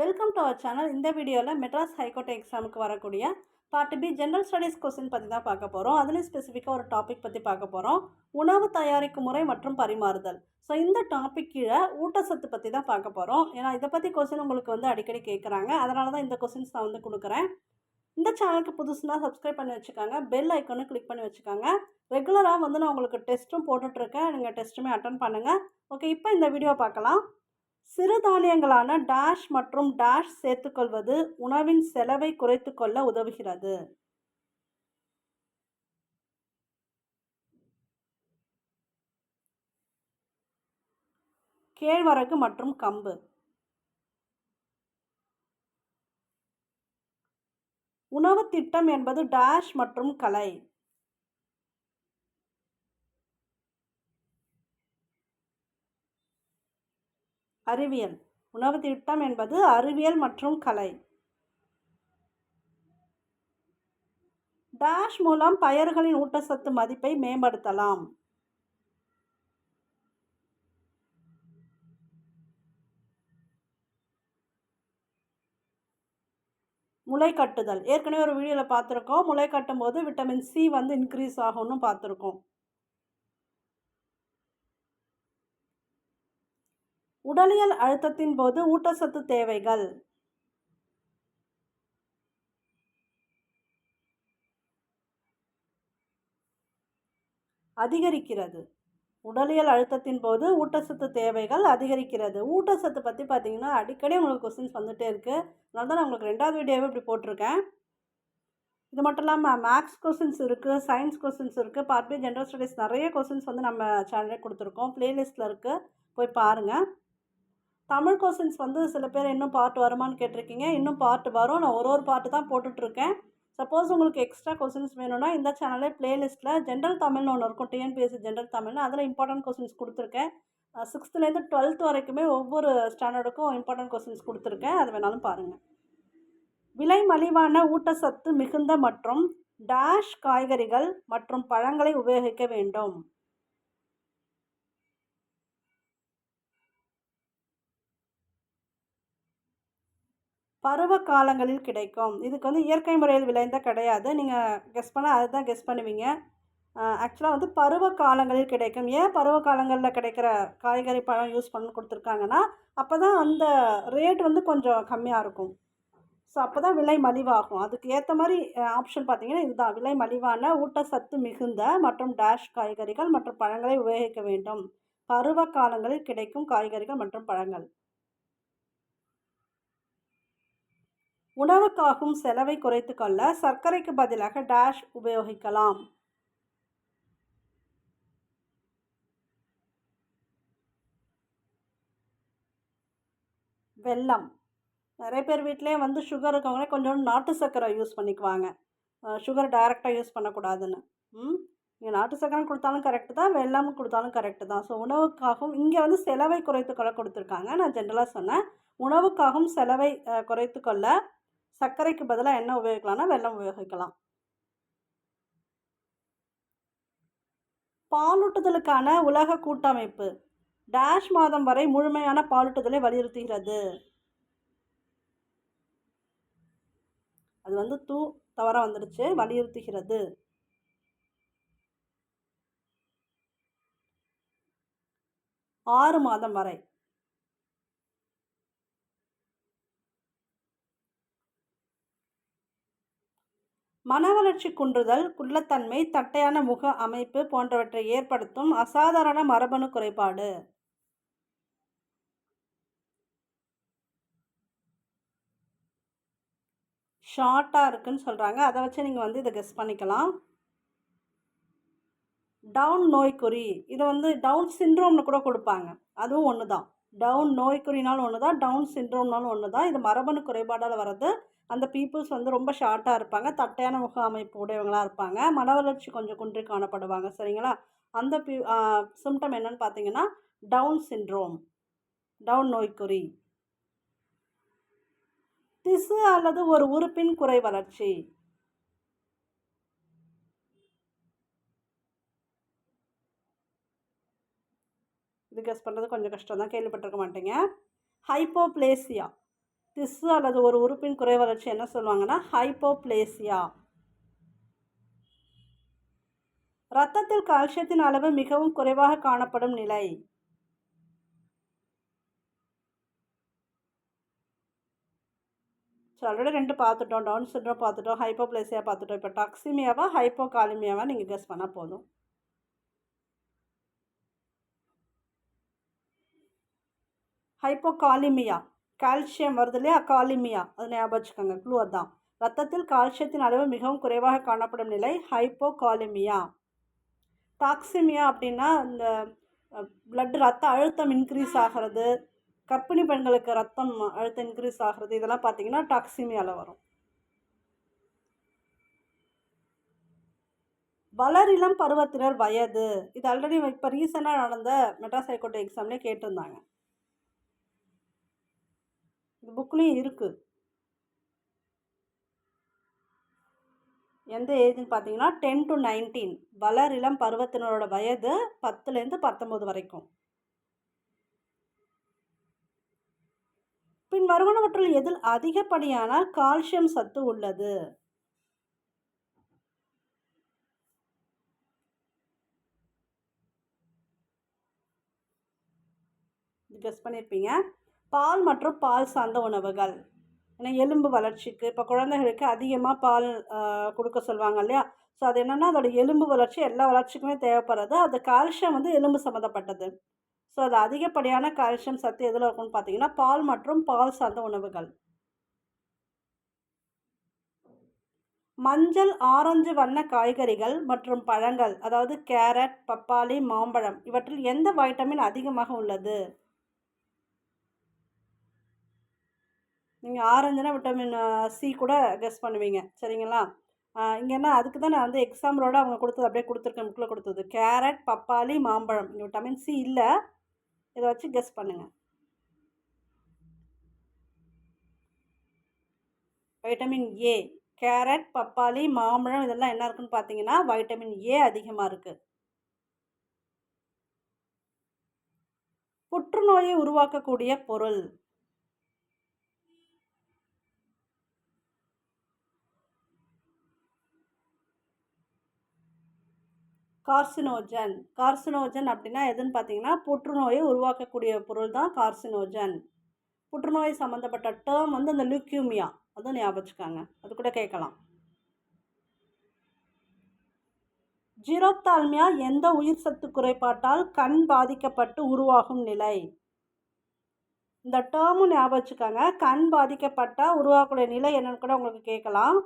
Welcome to our channel இந்த வீடியோவில் Madras high court எக்ஸாமுக்கு வரக்கூடிய part B general studies question பற்றி தான் பார்க்க போகிறோம் அதுலேயும் ஸ்பெசிஃபிக்காக ஒரு டாபிக் பற்றி பார்க்க போகிறோம் உணவு தயாரிக்கும் முறை மற்றும் பரிமாறுதல். ஸோ இந்த டாபிக் கீழே ஊட்டச்சத்து பற்றி தான் பார்க்க போகிறோம் ஏன்னா இதை பற்றி கொஸ்டின் உங்களுக்கு வந்து அடிக்கடி கேட்குறாங்க அதனால தான் இந்த கொஸ்டின்ஸ் நான் வந்து கொடுக்குறேன். இந்த சேனலுக்கு புதுசுனா சப்ஸ்கிரைப் பண்ணி வச்சுக்காங்க. பெல் ஐக்கனும் கிளிக் பண்ணி வச்சுக்காங்க. ரெகுலராக வந்து நான் உங்களுக்கு டெஸ்ட்டும் போட்டுட்ருக்கேன் நீங்கள் டெஸ்ட்டுமே அட்டன் பண்ணுங்கள் ஓகே இப்போ இந்த வீடியோ பார்க்கலாம். சிறுதானியங்களான டேஷ் மற்றும் டேஷ் சேர்த்துக்கொள்வது உணவின் செலவை குறைத்துக்கொள்ள உதவுகிறது. கேழ்வரகு மற்றும் கம்பு. உணவு திட்டம் என்பது டேஷ் மற்றும் கலை. அறிவியல். உணவு திட்டம் என்பது அறிவியல் மற்றும் கலை. டேஷ் மூலம் பயிர்களின் ஊட்டச்சத்து மதிப்பை மேம்படுத்தலாம். முளை கட்டுதல். ஏற்கனவே ஒரு வீடியோவில் பார்த்துருக்கோம். முளை கட்டும் போது விட்டமின் சி வந்து இன்க்ரீஸ் ஆகும்னு பார்த்துருக்கோம். உடலியல் அழுத்தத்தின் போது ஊட்டச்சத்து தேவைகள். அதிகரிக்கிறது. உடலியல் அழுத்தத்தின் போது ஊட்டச்சத்து தேவைகள் அதிகரிக்கிறது. ஊட்டச்சத்து பற்றி பார்த்தீங்கன்னா அடிக்கடி உங்களுக்கு கொஸ்டின்ஸ் வந்துகிட்டே இருக்குது அதனால தான் நான் உங்களுக்கு ரெண்டாவது வீடியோவே இப்படி போட்டிருக்கேன். இது மட்டும் இல்லாமல் மேக்ஸ் கொஸ்டின்ஸ் இருக்குது சயின்ஸ் கொஸ்டின்ஸ் இருக்குது பார்ட் பி ஜென்ரல் ஸ்டடீஸ் நிறைய கொஸ்டின்ஸ் வந்து நம்ம சேனலே கொடுத்துருக்கோம். ப்ளேலிஸ்ட்டில் இருக்குது போய் பாருங்கள் தமிழ் கொஸ்டின்ஸ் வந்து சில பேர் இன்னும் பாட்டு வருமானு கேட்டிருக்கீங்க. இன்னும் பாட்டு வரும். நான் ஒரு ஒரு பார்ட்டு தான் போட்டுட்ருக்கேன் சப்போஸ் உங்களுக்கு எக்ஸ்ட்ரா கொஸ்டின்ஸ் வேணும்னா இந்த சேனலே பிளேலிஸ்ட்டில் ஜென்ரல் தமிழ்னு ஒன்று இருக்கும். டிஎன்பிஎஸ்சி ஜென்ரல் தமிழ்னு. அதில் இம்பார்ட்டன்ட் கொஸ்டின்ஸ் கொடுத்துருக்கேன். சிக்ஸ்த்துலேருந்து டுவெல்த் வரைக்குமே ஒவ்வொரு ஸ்டாண்டர்டுக்கும் இம்பார்ட்டன்ட் கொஸ்டின்ஸ் கொடுத்துருக்கேன். அது வேணாலும் பாருங்கள் விலை மலிவான ஊட்டச்சத்து மிகுந்த மற்றும் டேஷ் காய்கறிகள் மற்றும் பழங்களை உபயோகிக்க வேண்டும். பருவ காலங்களில் கிடைக்கும். இதுக்கு வந்து இயற்கை முறையில் விளைந்த கிடையாது. நீங்கள் கெஸ் பண்ணால் அதுதான் கெஸ் பண்ணுவீங்க. ஆக்சுவலாக வந்து பருவ காலங்களில் கிடைக்கும். ஏன் பருவ காலங்களில் கிடைக்கிற காய்கறி பழம் யூஸ் பண்ணி கொடுத்துருக்காங்கன்னா அப்போ தான் அந்த ரேட் வந்து கொஞ்சம் கம்மியாக இருக்கும். ஸோ அப்போ தான் விலை மலிவாகும். அதுக்கு ஏற்ற மாதிரி ஆப்ஷன் பார்த்தீங்கன்னா இதுதான். விலை மலிவான ஊட்டச்சத்து மிகுந்த மற்றும் டேஷ் காய்கறிகள் மற்றும் பழங்களை உபயோகிக்க வேண்டும். பருவ காலங்களில் கிடைக்கும் காய்கறிகள் மற்றும் பழங்கள். உணவுக்காகும் செலவை குறைத்து கொள்ள சர்க்கரைக்கு பதிலாக டேஷ் உபயோகிக்கலாம். வெல்லம். நிறைய பேர் வீட்டிலே வந்து சுகர் இருக்கவங்களே கொஞ்சம் நாட்டு சர்க்கரை யூஸ் பண்ணிக்குவாங்க. சுகர் டைரெக்டாக யூஸ் பண்ணக்கூடாதுன்னு. ம்? நீங்கள் நாட்டு சர்க்கரை கொடுத்தாலும் கரெக்டு தான் வெள்ளம் கொடுத்தாலும் கரெக்டு தான். ஸோ உணவுக்காகவும் இங்கே வந்து செலவை குறைத்து கொள்ள கொடுத்துருக்காங்க. நான் ஜென்ரலாக சொன்னேன். உணவுக்காகவும் செலவை குறைத்து கொள்ள சர்க்கரைக்கு பதிலாக என்ன உபயோகிக்கலாம்னா வெல்லம் உபயோகிக்கலாம். பாலூட்டுதலுக்கான உலக கூட்டமைப்பு. டேஷ் மாதம் வரை முழுமையான பாலூட்டுதலை வலியுறுத்துகிறது. அது வந்து தூ தவற வந்துடுச்சு வலியுறுத்துகிறது. ஆறு மாதம் வரை. மன வளர்ச்சி குன்றுதல் குள்ளத்தன்மை தட்டையான முக அமைப்பு போன்றவற்றை ஏற்படுத்தும் அசாதாரண மரபணு குறைபாடு. ஷார்ட்டாக இருக்குன்னு சொல்கிறாங்க அதை வச்சு நீங்கள் வந்து இதை கெஸ் பண்ணிக்கலாம். டவுன் நோய்க்குறி. இதை வந்து டவுன் சிண்ட்ரோம்னு கூட கொடுப்பாங்க. அதுவும் ஒன்று தான் டவுன் நோய்க்குறினாலும் ஒன்று தான் டவுன் சிண்ட்ரோம்னாலும் ஒன்று தான் இது மரபணு குறைபாடால் வர்றது அந்த பீப்புள்ஸ் வந்து ரொம்ப ஷார்ட்டாக இருப்பாங்க. தட்டையான முக அமைப்பு உடையவங்களாக இருப்பாங்க. மன வளர்ச்சி கொஞ்சம் குன்றி காணப்படுவாங்க. சரிங்களா? அந்த பி சிம்டம் என்னன்னு பார்த்தீங்கன்னா டவுன் சின்ட்ரோம் டவுன் நோய்க்குறி. திசு அல்லது ஒரு உறுப்பின் குறை வளர்ச்சி. இது கெஸ் பண்ணுறது கொஞ்சம் கஷ்டம் தான் கேள்விப்பட்டிருக்க மாட்டேங்க. ஹைப்போப்ளேசியா திசு அல்லது ஒரு உறுப்பின் குறை வளர்ச்சி என்ன சொல்லுவாங்கன்னா? ஹைப்போப்ளேசியா இரத்தத்தில் கால்சியத்தின் அளவு மிகவும் குறைவாக காணப்படும் நிலை. ஸோ ஆல்ரெடி ரெண்டு பார்த்துட்டோம். டவுன் சிண்ட்ரோம் பார்த்துட்டோம். ஹைப்போப்ளேசியா பார்த்துட்டோம். இப்போ டாக்ஸிமியாவா ஹைப்போகாலிமியாவா நீங்கள் கெஸ் பண்ணால் போதும். ஹைப்போகாலிமியா கால்சியம் வருது இல்லையா? காலிமியா. அது ஞாபகம் வச்சுக்கோங்க க்ளூ அதான். ரத்தத்தில் கால்சியத்தின் அளவு மிகவும் குறைவாக காணப்படும் நிலை ஹைப்போகாலிமியா டாக்ஸிமியா அப்படின்னா இந்த பிளட் ரத்த அழுத்தம் இன்க்ரீஸ் ஆகிறது. கர்ப்பிணி பெண்களுக்கு ரத்தம் அழுத்தம் இன்க்ரீஸ் ஆகிறது. இதெல்லாம் பார்த்தீங்கன்னா டாக்ஸிமியாவில் வரும். வளரிளம் பருவத்தினர் வயது. இது ஆல்ரெடி இப்போ ரீசெண்டாக நடந்த மெட்ராஸ் ஹைகோர்ட் எக்ஸாம்லேயே கேட்டிருந்தாங்க. இது புக்லேயும் இருக்குது எந்த ஏஜ்னு பார்த்தீங்கன்னா டென் டு நைன்டீன் வளரிளம் பருவத்தினரோட வயது பத்துலேருந்து பத்தொம்போது வரைக்கும். பின் வருவனவற்றில் எதில் அதிகப்படியான கால்சியம் சத்து உள்ளது. கெஸ் பண்ணியிருப்பீங்க பால் மற்றும் பால் சார்ந்த உணவுகள். ஏன்னா எலும்பு வளர்ச்சிக்கு இப்போ குழந்தைகளுக்கு அதிகமாக பால் கொடுக்க சொல்லுவாங்க இல்லையா? ஸோ அது என்னென்னா அதோடய எலும்பு வளர்ச்சி எல்லா வளர்ச்சிக்குமே தேவைப்படுறது அது கால்சியம் வந்து எலும்பு சம்மந்தப்பட்டது. ஸோ அது அதிகப்படியான கால்சியம் சத்து எதில் இருக்கும்னு பார்த்தீங்கன்னா பால் மற்றும் பால் சார்ந்த உணவுகள். மஞ்சள் ஆரஞ்சு வண்ண காய்கறிகள் மற்றும் பழங்கள் அதாவது கேரட் பப்பாளி மாம்பழம் இவற்றில் எந்த வைட்டமின் அதிகமாக உள்ளது? நீங்கள் ஆரஞ்சுனா விட்டமின் சி கூட கெஸ் பண்ணுவீங்க. சரிங்களா? இங்கே என்ன அதுக்கு தான் நான் வந்து எக்ஸாம்பிளோட அவங்க கொடுத்தது அப்படியே கொடுத்துருக்கேன் புக்கில் கொடுத்தது. கேரட் பப்பாளி மாம்பழம். இங்கே விட்டமின் சி இல்லை. இதை வச்சு கெஸ் பண்ணுங்கள் வைட்டமின் ஏ கேரட் பப்பாளி மாம்பழம் இதெல்லாம் என்ன இருக்குன்னு பார்த்தீங்கன்னா வைட்டமின் ஏ அதிகமாக இருக்குது புற்றுநோயை உருவாக்கக்கூடிய பொருள். கார்சினோஜன். கார்சினோஜன் அப்படின்னா எதுன்னு பார்த்தீங்கன்னா புற்றுநோயை உருவாக்கக்கூடிய பொருள் தான் கார்சினோஜன். புற்றுநோய் சம்மந்தப்பட்ட டேர்ம் வந்து அந்த லுக்யூமியா அதுவும் ஞாபகம் வச்சுக்காங்க. அது கூட கேட்கலாம். ஜீரோப்தால்மியா எந்த உயிர் சத்து குறைபாட்டால் கண் பாதிக்கப்பட்டு உருவாகும் நிலை? இந்த டேர்மும் ஞாபகம் வச்சுக்காங்க. கண் பாதிக்கப்பட்டால் உருவாகக்கூடிய நிலை என்னன்னு கூட உங்களுக்கு கேட்கலாம்.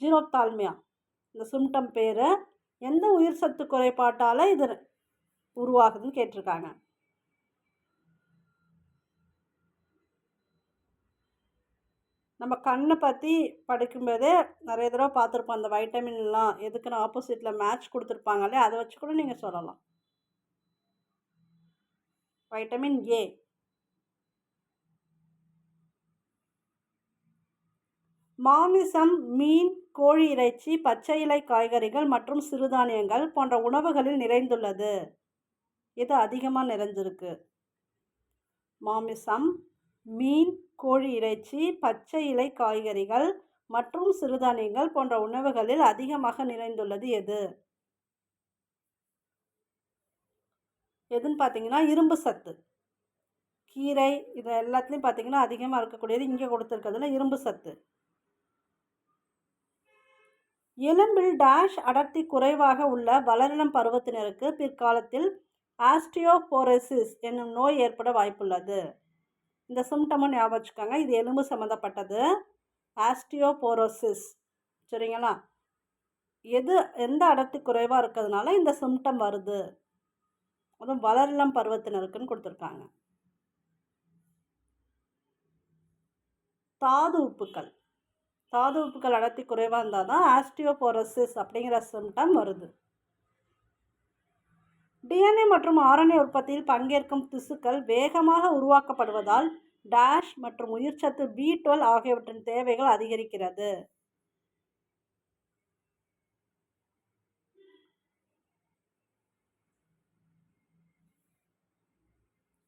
ஜீரோப்தால்மியா. இந்த சிம்டம் பேர். எந்த உயிர் சத்து குறைபாட்டால் இது உருவாகுதுன்னு கேட்டிருக்காங்க. நம்ம கண்ணை பற்றி படிக்கும்போதே நிறைய தடவை பார்த்துருப்போம் அந்த வைட்டமின்லாம் எதுக்குன்னு ஆப்போசிட்டில் மேட்ச் கொடுத்துருப்பாங்களே அதை வச்சு கூட நீங்கள் சொல்லலாம். வைட்டமின் ஏ மாமிசம் மீன் கோழி இறைச்சி பச்சை இலை காய்கறிகள் மற்றும் சிறுதானியங்கள் போன்ற உணவுகளில் நிறைந்துள்ளது. இது அதிகமாக நிறைஞ்சிருக்கு. மாமிசம் மீன் கோழி இறைச்சி பச்சை இலை காய்கறிகள் மற்றும் சிறுதானியங்கள் போன்ற உணவுகளில் அதிகமாக நிறைந்துள்ளது எது? எதுன்னு பார்த்தீங்கன்னா இரும்பு சத்து. கீரை இது எல்லாத்துலேயும் பார்த்தீங்கன்னா அதிகமாக இருக்கக்கூடியது இங்கே கொடுத்துருக்கிறதுல இரும்பு சத்து. எலும்பில் டேஷ் அடர்த்தி குறைவாக உள்ள வளரிளம் பருவத்தினருக்கு பிற்காலத்தில் ஆஸ்டியோபோரோசிஸ் என்னும் நோய் ஏற்பட வாய்ப்புள்ளது. இந்த சிம்டமும் ஞாபகம் வச்சுக்கோங்க. இது எலும்பு சம்மந்தப்பட்டது ஆஸ்டியோபோரோசிஸ். சரிங்களா? எது எந்த அடர்த்தி குறைவாக இருக்கிறதுனால இந்த சிம்டம் வருது. அதுவும் வளரிளம் பருவத்தினருக்குன்னு கொடுத்துருக்காங்க. தாது உப்புக்கள். தாது உப்புக்கள் அடர்த்தி குறைவாக இருந்தால் தான் ஆஸ்டியோபோரோசிஸ் அப்படிங்கிற சிம்டம் வருது. டிஎன்ஏ மற்றும் ஆர்என்ஏ உற்பத்தியில் பங்கேற்கும் திசுக்கள் வேகமாக உருவாக்கப்படுவதால் டேஷ் மற்றும் உயிர்ச்சத்து பி டுவெல் ஆகியவற்றின் தேவைகள் அதிகரிக்கிறது.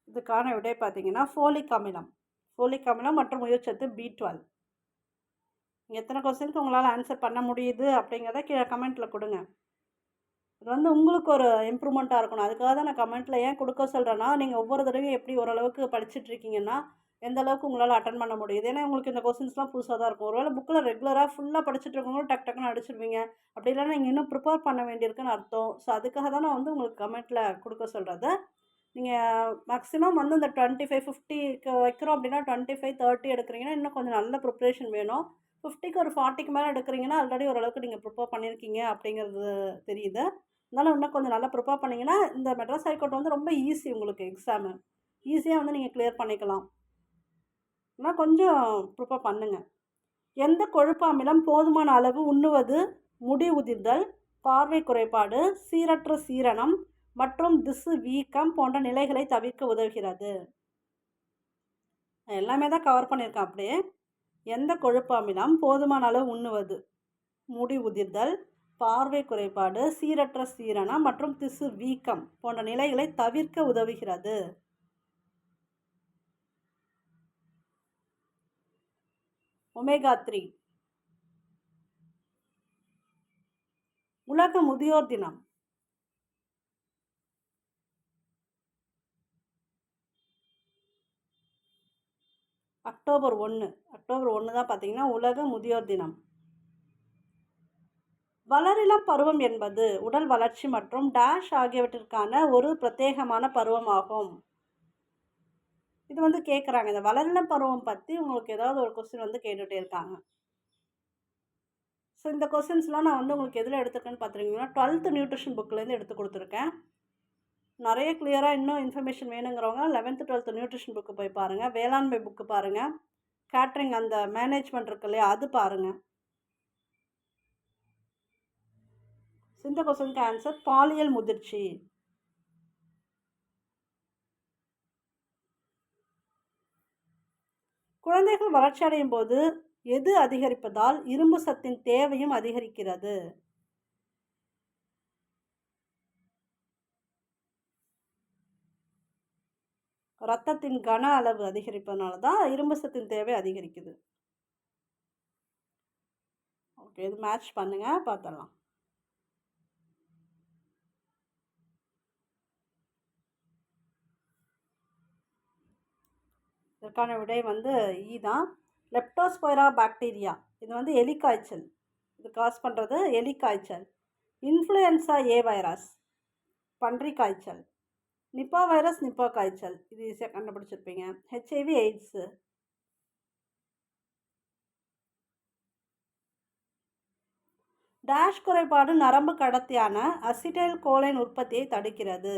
இதுக்கான விடை பார்த்தீங்கன்னா ஃபோலிக் அமிலம். ஃபோலிக் அமிலம் மற்றும் உயிர்ச்சத்து பி டுவெல் எத்தனை கொஸ்டினுக்கு உங்களால் ஆன்சர் பண்ண முடியுது அப்படிங்கிறத கீழே கமெண்ட்டில் கொடுங்க. இது வந்து உங்களுக்கு ஒரு இம்ப்ரூவ்மெண்ட்டாக இருக்கணும். அதுக்காக தான் நான் கமெண்ட்டில் ஏன் கொடுக்க சொல்கிறேன்னா நீங்கள் ஒவ்வொரு தடவையும் எப்படி ஓரளவுக்கு படிச்சுட்டு இருக்கீங்கன்னா எந்த அளவுக்கு உங்களால் அட்டன் பண்ண முடியுது? ஏன்னா உங்களுக்கு இந்த கொஸ்டின்ஸ்லாம் புதுசாக தான் இருக்கும். ஒருவேளை புக்கில் ரெகுலராக ஃபுல்லாக படிச்சுட்டு இருக்கவங்க டக் டக்குன்னு அடிச்சிருவீங்க. அப்படி இல்லைன்னா நீங்கள் இன்னும் ப்ரிப்பேர் பண்ண வேண்டியிருக்குன்னு அர்த்தம். ஸோ அதுக்காக தான் நான் வந்து உங்களுக்கு கமெண்ட்டில் கொடுக்க சொல்கிறது நீங்கள் மேக்ஸிமம் வந்து இந்த டுவெண்ட்டி ஃபைவ் ஃபிஃப்டிக்கு வைக்கிறோம் அப்படின்னா டுவெண்ட்டி ஃபைவ் தேர்ட்டி எடுக்கிறீங்கன்னா இன்னும் கொஞ்சம் நல்ல ப்ரிப்ரேஷன் வேணும். ஃபிஃப்டிக்கு ஒரு ஃபார்ட்டிக்கு மேலே எடுக்கிறீங்கன்னா ஆல்ரெடி ஓரளவுக்கு நீங்கள் ப்ரிப்பேர் பண்ணியிருக்கீங்க அப்படிங்கிறது தெரியுது. அதனால் இன்னும் கொஞ்சம் நல்லா ப்ரிப்பேர் பண்ணிங்கன்னா இந்த மெட்ராஸ் ஹைகோர்ட் வந்து ரொம்ப ஈஸி உங்களுக்கு எக்ஸாமு ஈஸியாக வந்து நீங்கள் கிளியர் பண்ணிக்கலாம். ஆனால் கொஞ்சம் ப்ரிப்பேர் பண்ணுங்கள் எந்த கொழுப்பு அமிலம் போதுமான அளவு உண்ணுவது? முடி உதிர்தல் பார்வை குறைபாடு சீரற்ற சீரணம் மற்றும் திசு வீக்கம் போன்ற நிலைகளை தவிர்க்க உதவுகிறது. எல்லாமே தான் கவர் பண்ணியிருக்கேன் அப்படியே. எந்த கொழுப்பு அமிலம் போதுமான அளவு உண்ணுவது. முடி உதிர்தல் பார்வை குறைபாடு சீரற்ற சீரணம் மற்றும் திசு வீக்கம் போன்ற நிலைகளை தவிர்க்க உதவுகிறது. Omega three. உலக முதியோர் தினம். அக்டோபர் ஒன்று அக்டோபர் ஒன்று தான் பார்த்தீங்கன்னா உலக முதியோர் தினம். வளரிளம் பருவம் என்பது உடல் வளர்ச்சி மற்றும் டேஷ் ஆகியவற்றிற்கான ஒரு பிரத்யேகமான பருவமாகும். இது வந்து கேட்குறாங்க இந்த வளரிளம் பருவம் பற்றி உங்களுக்கு ஏதாவது ஒரு கொஸ்டின் வந்து கேட்டுகிட்டே இருக்காங்க. ஸோ இந்த கொஸ்டின்ஸ்லாம் நான் வந்து உங்களுக்கு எதில் எடுத்துருக்கேன்னு பார்த்துருக்கீங்கன்னா டுவெல்த்து நியூட்ரிஷன் புக்லேருந்து எடுத்து கொடுத்துருக்கேன். நிறைய கிளியராக இன்னும் இன்ஃபர்மேஷன் வேணுங்கிறவங்க லெவன்த்து டுவெல்த்து நியூட்ரிஷன் புக்கு போய் பாருங்கள் வேளாண்மை புக்கு பாருங்கள் கேட்ரிங் அந்த மேனேஜ்மெண்ட் இருக்கு இல்லையா அது பாருங்கள் இந்த கொஸ்டினுக்கு ஆன்சர் பாலியல் முதிர்ச்சி. குழந்தைகள் வளர்ச்சி அடையும் போது எது அதிகரிப்பதால் இரும்பு சத்தின் தேவையும் அதிகரிக்கிறது? ரத்தத்தின் கன அளவு அதிகரிப்பதனால தான் இரும்பு சத்தின் தேவை அதிகரிக்குது. ஓகே இது மேட்ச் பண்ணுங்கள் பார்த்துடலாம் இதற்கான விடை வந்து ஈ தான். லெப்டோஸ்பைரா பாக்டீரியா இது வந்து எலிக்காய்ச்சல். இது காஸ் பண்ணுறது எலிக்காய்ச்சல். இன்ஃப்ளூயன்ஸா ஏ வைரஸ் பன்றி காய்ச்சல் நிப்பா வைரஸ் நிப்பா காய்ச்சல். இது ஈஸியாக கண்டுபிடிச்சிருப்பீங்க. ஹெச்ஐவி எய்ட்ஸு டேஷ் குறைபாடு நரம்பு கடத்தியான அசிடைல் கோலைன் உற்பத்தியை தடுக்கிறது.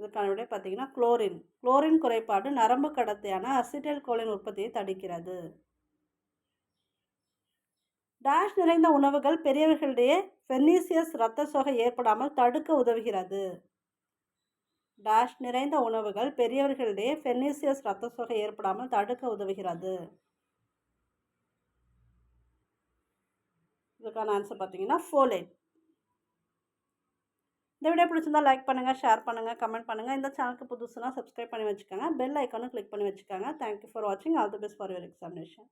இதுக்கான விட பார்த்தீங்கன்னா குளோரின். குளோரின் குறைபாடு நரம்பு கடத்தியான அசிடைல் கோலைன் உற்பத்தியை தடுக்கிறது. டேஷ் நிறைந்த உணவுகள் பெரியவர்களிடையே ஃபெர்னீசியஸ் இரத்த சோகை ஏற்படாமல் தடுக்க உதவுகிறது. டேஷ் நிறைந்த உணவுகள் பெரியவர்களிடையே ஃபெர்னீசியஸ் இரத்த சோகை ஏற்படாமல் தடுக்க உதவுகிறது. இதுக்கான ஆன்சர் பார்த்தீங்கன்னா ஃபோலேட் இந்த வீடியோ பிடிச்சிருந்தா லைக் பண்ணுங்கள் ஷேர் பண்ணுங்கள் கமெண்ட் பண்ணுங்கள் இந்த சேனலுக்கு புதுசுனா சப்ஸ்கிரைப் பண்ணி வச்சுக்கோங்க. பெல் ஐக்கானும் கிளிக் பண்ணி வச்சுக்கோங்க. தேங்க்யூ ஃபார் வாட்சிங் all the best for your examination